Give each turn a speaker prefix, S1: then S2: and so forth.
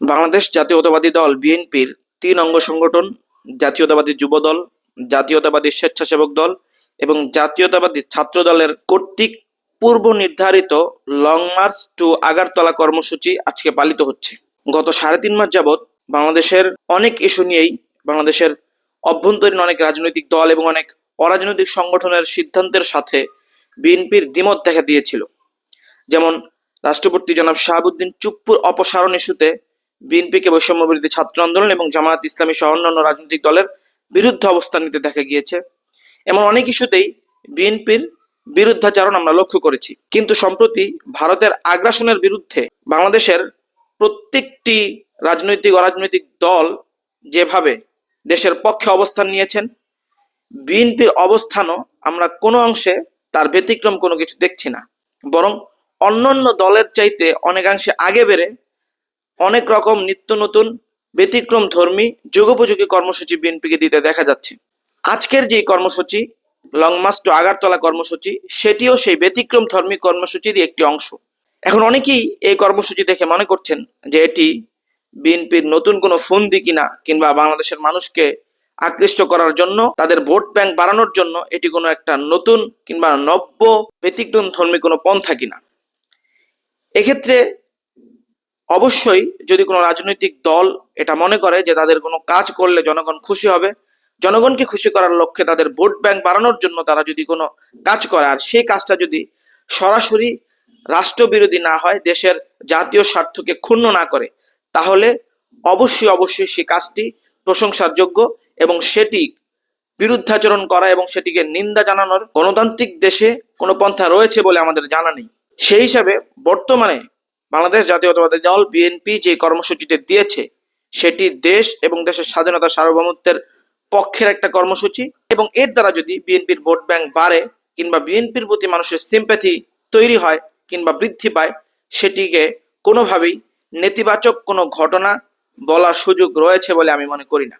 S1: বাংলাদেশ জাতীয়তাবাদী দল বিএনপির তিন অঙ্গ সংগঠন, জাতীয়তাবাদী যুব দল জাতীয়তাবাদী স্বেচ্ছাসেবক দল এবং জাতীয়তাবাদী ছাত্র দলের কর্তৃক পূর্ব নির্ধারিত লং মার্চ টু আগারতলা কর্মসূচি আজকে পালিত হচ্ছে। গত সাড়ে তিন মাস যাবৎ বাংলাদেশের অনেক ইস্যু নিয়েই বাংলাদেশের অভ্যন্তরীণ অনেক রাজনৈতিক দল এবং অনেক অরাজনৈতিক সংগঠনের সিদ্ধান্তের সাথে বিএনপির দ্বিমত দেখা দিয়েছিল। যেমন রাষ্ট্রপতি জনাব শাহাবুদ্দিন চুপ্পুর অপসারণ ইস্যুতে বিএনপিকে বৈষম্য বিরোধী ছাত্র আন্দোলন এবং জামায়াত ইসলামী সহ অন্যান্য রাজনৈতিক দলের বিরুদ্ধে অবস্থান নিতে দেখা গিয়েছে। এমন অনেক ইস্যুতেই বিএনপির বিরুদ্ধাচারণ আমরা লক্ষ্য করেছি। কিন্তু সম্প্রতি ভারতের আগ্রাসনের বিরুদ্ধে বাংলাদেশের প্রত্যেকটি রাজনৈতিক অরাজনৈতিক দল যেভাবে দেশের পক্ষে অবস্থান নিয়েছেন, বিএনপির অবস্থানও আমরা কোনো অংশে তার ব্যতিক্রম কোনো কিছু দেখছি না। বরং অন্যান্য দলের চাইতে অনেকাংশে আগে বেড়ে অনেক রকম নিত্য নতুন, ব্যতিক্রম ধর্মী, যুগোপযোগী কর্মসূচি বিএনপিকে দিতে দেখা যাচ্ছে। আজকের যে কর্মসূচি, লং টু আগারতলা কর্মসূচি, সেটিও সেই ব্যতিক্রম ধর্মী কর্মসূচিরই একটি অংশ। এখন অনেকেই এই কর্মসূচি দেখে মনে করছেন যে এটি বিএনপির নতুন কোনো ফন্দি কিনা, কিংবা বাংলাদেশের মানুষকে আকৃষ্ট করার জন্য, তাদের ভোট ব্যাংক বাড়ানোর জন্য এটি কোনো একটা নতুন কিংবা নব্য, ব্যতিক্রম ধর্মী কোনো পন্থা কিনা। এক্ষেত্রে অবশ্যই যদি কোনো রাজনৈতিক দল এটা মনে করে যে তাদের কোনো কাজ করলে জনগণ খুশি হবে, জনগণকে খুশি করার লক্ষ্যে তাদের ভোট ব্যাংক বাড়ানোর জন্য তারা যদি কোনো কাজ করে, আর সেই কাজটা যদি সরাসরি রাষ্ট্রবিরোধী না হয়, দেশের জাতীয় স্বার্থকে ক্ষুণ্ণ না করে, তাহলে অবশ্যই অবশ্যই সেই কাজটি প্রশংসার যোগ্য এবং সেটি বিরুদ্ধাচরণ করা এবং সেটিকে নিন্দা জানানোর গণতান্ত্রিক দেশে কোনো পন্থা রয়েছে বলে আমাদের জানা নেই। সেই হিসাবে বর্তমানে বাংলাদেশ জাতীয়তাবাদী দল বিএনপি যে কর্মসূচিটি দিয়েছে, সেটি দেশ এবং দেশের স্বাধীনতা সার্বভৌমত্বের পক্ষের একটা কর্মসূচি এবং এর দ্বারা যদি বিএনপির ভোট ব্যাংক বাড়ে কিংবা বিএনপির প্রতি মানুষের সিম্প্যাথি তৈরি হয় কিংবা বৃদ্ধি পায়, সেটিকে কোনোভাবেই নেতিবাচক কোনো ঘটনা বলার সুযোগ রয়েছে বলে আমি মনে করি না।